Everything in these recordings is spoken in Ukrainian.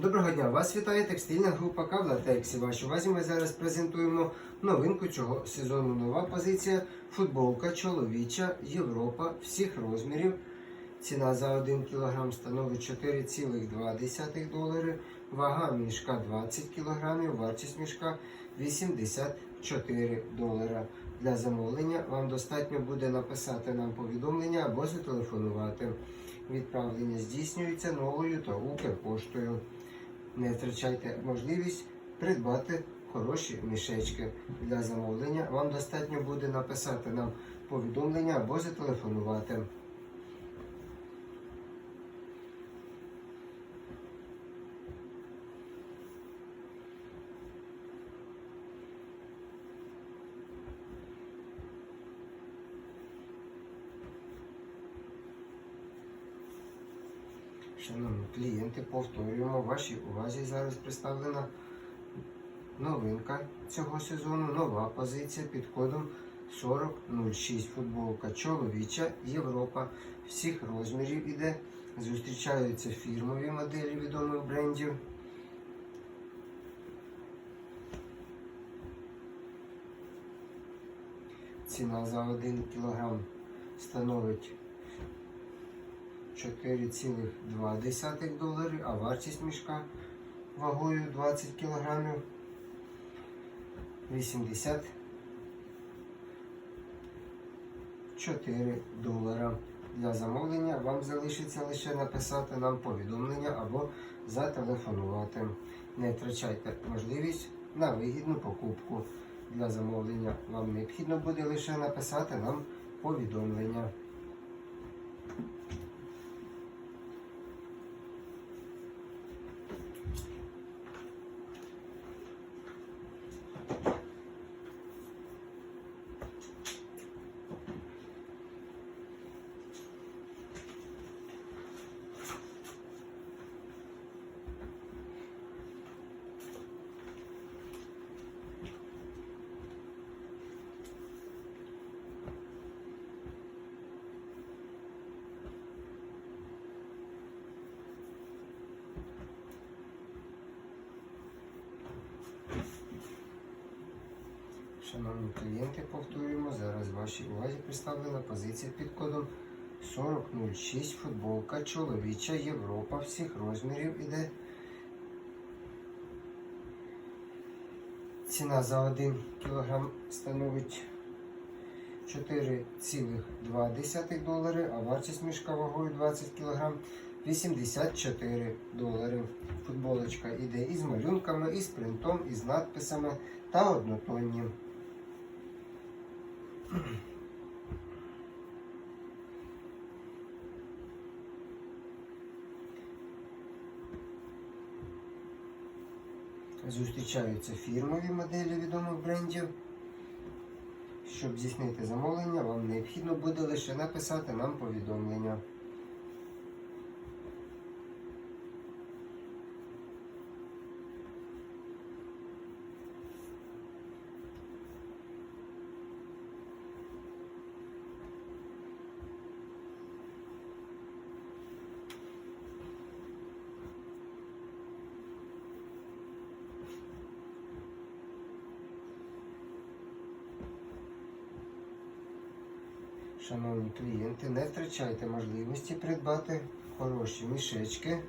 Доброго дня! Вас вітає текстильна група Кавлатекс. І Вашій увазі ми зараз презентуємо новинку цього сезону. Нова позиція футболка чоловіча Європа всіх розмірів. Ціна за 1 кг становить 4,2 долари. Вага мішка 20 кг, вартість мішка 84 долара. Для замовлення вам достатньо буде написати нам повідомлення або зателефонувати. Відправлення здійснюється новою та Укрпоштою. Не втрачайте можливість придбати хороші мішечки. Для замовлення вам достатньо буде написати нам повідомлення або зателефонувати. Шановні клієнти, повторюємо, вашій увазі зараз представлена новинка цього сезону, нова позиція під кодом 4006 футболка чоловіча Європа всіх розмірів іде. Зустрічаються фірмові моделі відомих брендів. Ціна за 1 кг становить 4,2 долари, а вартість мішка вагою 20 кг 84 долара. Для замовлення вам залишиться лише написати нам повідомлення або зателефонувати. Не втрачайте можливість на вигідну покупку. Для замовлення вам необхідно буде лише написати нам повідомлення. Шановні клієнти, повторюємо, зараз вашій увазі представлена позиція під кодом 4006 футболка чоловіча Європа всіх розмірів іде. Ціна за 1 кг становить 4,2 долари, а вартість мішка вагою 20 кг 84 долари. Футболочка іде із малюнками, із принтом, із надписами та однотонні. Зустрічаються фірмові моделі відомих брендів. Щоб здійснити замовлення, вам необхідно буде лише написати нам повідомлення. Шановні клієнти, не втрачайте можливості придбати хороші мішечки.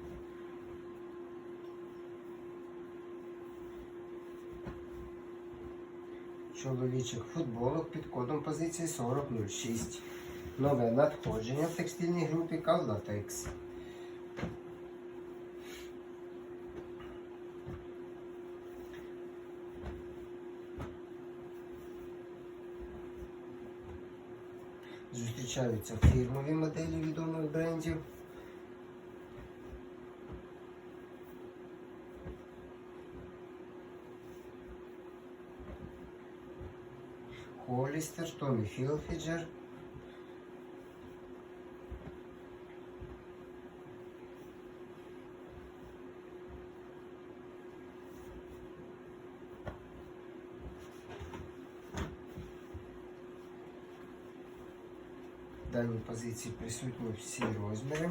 Чоловічих футболок під кодом позиції 4006. Нове надходження в текстильній групі Кавлатекс. Зустрічаються фірмові моделі відомих брендів. Холістер, Томі Хілфіджер. Даній позиції присутні всі розміри.